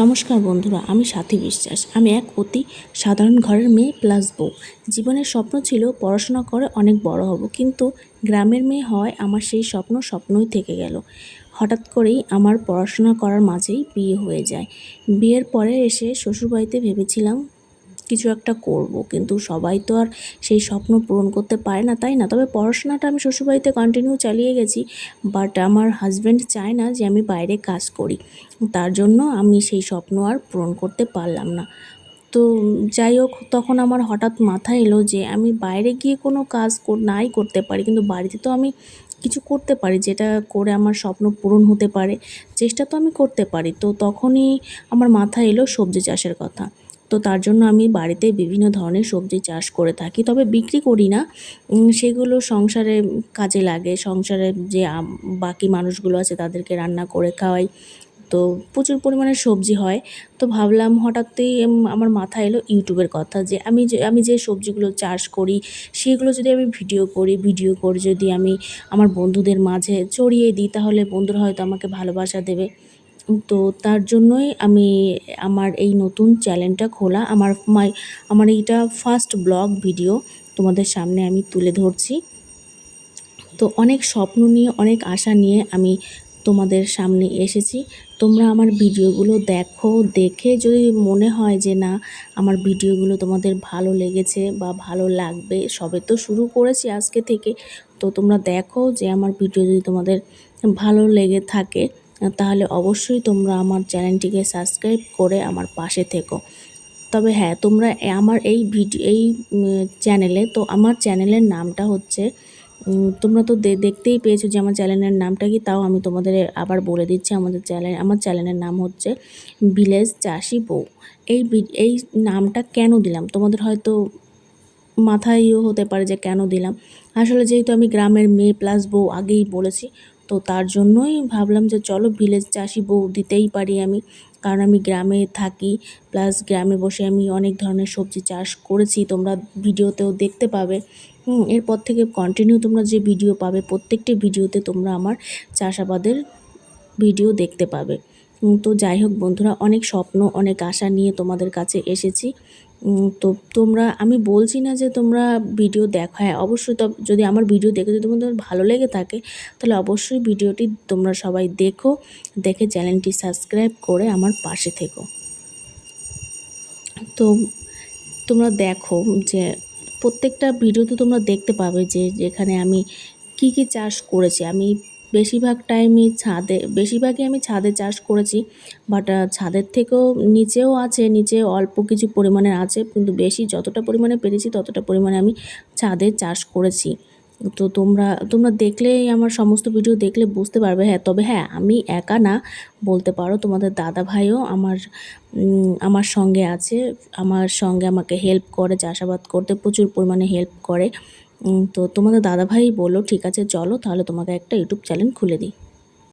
নমস্কার বন্ধুরা, আমি সাথী বিশ্বাস। আমি এক অতি সাধারণ ঘরের মেয়ে প্লাস বউ। জীবনের স্বপ্ন ছিল পড়াশোনা করে অনেক বড় হব, কিন্তু গ্রামের মেয়ে হয় আমার সেই স্বপ্ন স্বপ্নই থেকে গেল। হঠাৎ করেই আমার পড়াশোনা করার মাঝেই বিয়ে হয়ে যায়। বিয়ের পরে এসে শ্বশুরবাড়িতে ভেবেছিলাম কিছু একটা করব। কিন্তু সবাই তো আর সেই স্বপ্ন পূরণ করতে পারে না, তাই না? তবে পড়াশোনাটা আমি শ্বশুরবাড়িতে কন্টিনিউ চালিয়ে গেছি বাট আমার হাজব্যান্ড চায় না যে আমি বাইরে কাজ করি। তার জন্য আমি সেই স্বপ্ন আর পূরণ করতে পারলাম না। তো যাই হোক, তখন আমার হঠাৎ মাথায় এলো যে আমি বাইরে গিয়ে কোনো কাজ নাই করতে পারি, কিন্তু বাড়িতে তো আমি কিছু করতে পারি, যেটা করে আমার স্বপ্ন পূরণ হতে পারে, চেষ্টা তো আমি করতে পারি। তো তখনই আমার মাথায় এলো সবজি চাষের কথা। তো তার জন্য আমি বাড়িতে বিভিন্ন ধরনের সবজি চাষ করে থাকি। তবে বিক্রি করি না। সেগুলো সংসারে কাজে লাগে। সংসারে যে বাকি মানুষগুলো আছে তাদেরকে রান্না করে খাওয়াই। তো প্রচুর পরিমাণে সবজি হয়। তো ভাবলাম হঠাৎই আমার মাথায় এলো ইউটিউবের কথা যে আমি যে আমি যে সবজিগুলো চাষ করি, সেগুলো যদি আমি ভিডিও করি, ভিডিও করে যদি আমি আমার বন্ধুদের মাঝে ছড়িয়ে দিই, তাহলে বন্ধুরা হয়তো আমাকে ভালোবাসা দেবে। তো তার জন্যই আমি আমার এই নতুন চ্যানেলটা খোলা। আমার মাই, আমার এইটা ফার্স্ট ব্লগ ভিডিও তোমাদের সামনে আমি তুলে ধরছি। তো অনেক স্বপ্ন নিয়ে, অনেক আশা নিয়ে আমি তোমাদের সামনে এসেছি। তোমরা আমার ভিডিওগুলো দেখো, দেখে যদি মনে হয় যে না, আমার ভিডিওগুলো তোমাদের ভালো লেগেছে বা ভালো লাগবে, সবে তো শুরু করেছি আজকে থেকে। তো তোমরা দেখো যে আমার ভিডিও যদি তোমাদের ভালো লেগে থাকে তাহলে অবশ্যই তোমরা আমার চ্যানেলটিকে সাবস্ক্রাইব করে আমার পাশে থেকো। তবে হ্যাঁ তোমরা আমার এই ভিডিও এই চ্যানেলে, তো আমার চ্যানেলের নামটা হচ্ছে তোমরা তো দেখতেই পেয়েছ যে আমার চ্যানেলের নামটা কি, তাও আমি তোমাদের আবার বলে দিচ্ছি, আমাদের চ্যানেল, আমার চ্যানেলের নাম হচ্ছে ভিলেজ চাষি বউ। এই এই নামটা কেন দিলাম? তোমাদের হয়তো মাথায় ইয়ে হতে পারে যে কেন দিলাম। আসলে যেহেতু আমি গ্রামের মেয়ে প্লাস বউ আগেই বলেছি তো তার জন্যই ভাবলাম যে চলো ভিলেজ চাষি বউ দিতেই পারি আমি। কারণ আমি গ্রামে থাকি প্লাস গ্রামে বসে আমি অনেক ধরনের সবজি চাষ করেছি, তোমরা ভিডিওতেও দেখতে পাবে। হুম, এরপর থেকে কন্টিনিউ তোমরা যে ভিডিও পাবে, প্রত্যেকটি ভিডিওতে তোমরা আমার চাষাবাদের ভিডিও দেখতে পাবে। তো যাই হোক বন্ধুরা, অনেক স্বপ্ন, অনেক আশা নিয়ে তোমাদের কাছে এসেছি। তো তোমরা, আমি বলছি না যে তোমরা ভিডিও দেখো। হ্যাঁ অবশ্যই তো যদি আমার ভিডিও দেখে যদি তোমাদের ভালো লেগে থাকে, তাহলে অবশ্যই ভিডিওটি তোমরা সবাই দেখো, দেখে চ্যানেলটি সাবস্ক্রাইব করে আমার পাশে থেকো। তো তোমরা দেখো যে প্রত্যেকটা ভিডিওতে তোমরা দেখতে পাবে যে যেখানে আমি কি কি চাষ করেছি। আমি বেশিরভাগ টাইমই ছাদে, বেশিরভাগই আমি ছাদে চাষ করেছি বাট ছাদের থেকেও নিচেও আছে, নিচে অল্প কিছু পরিমাণে আছে, কিন্তু বেশি যতটা পরিমাণে পেরেছি ততটা পরিমাণে আমি ছাদে চাষ করেছি। তো তোমরা তোমরা দেখলেই আমার সমস্ত ভিডিও দেখলে বুঝতে পারবে হ্যাঁ তবে হ্যাঁ আমি একা না, বলতে পারো, তোমাদের দাদা ভাইও আমার আমার সঙ্গে আছে, আমার সঙ্গে আমাকে হেল্প করে, চাষাবাদ করতে প্রচুর পরিমাণে হেল্প করে। তো তোমাদের দাদাভাই বলো বলল, ঠিক আছে, চলো, তাহলে তোমাকে একটা ইউটিউব চ্যানেল খুলে দিই।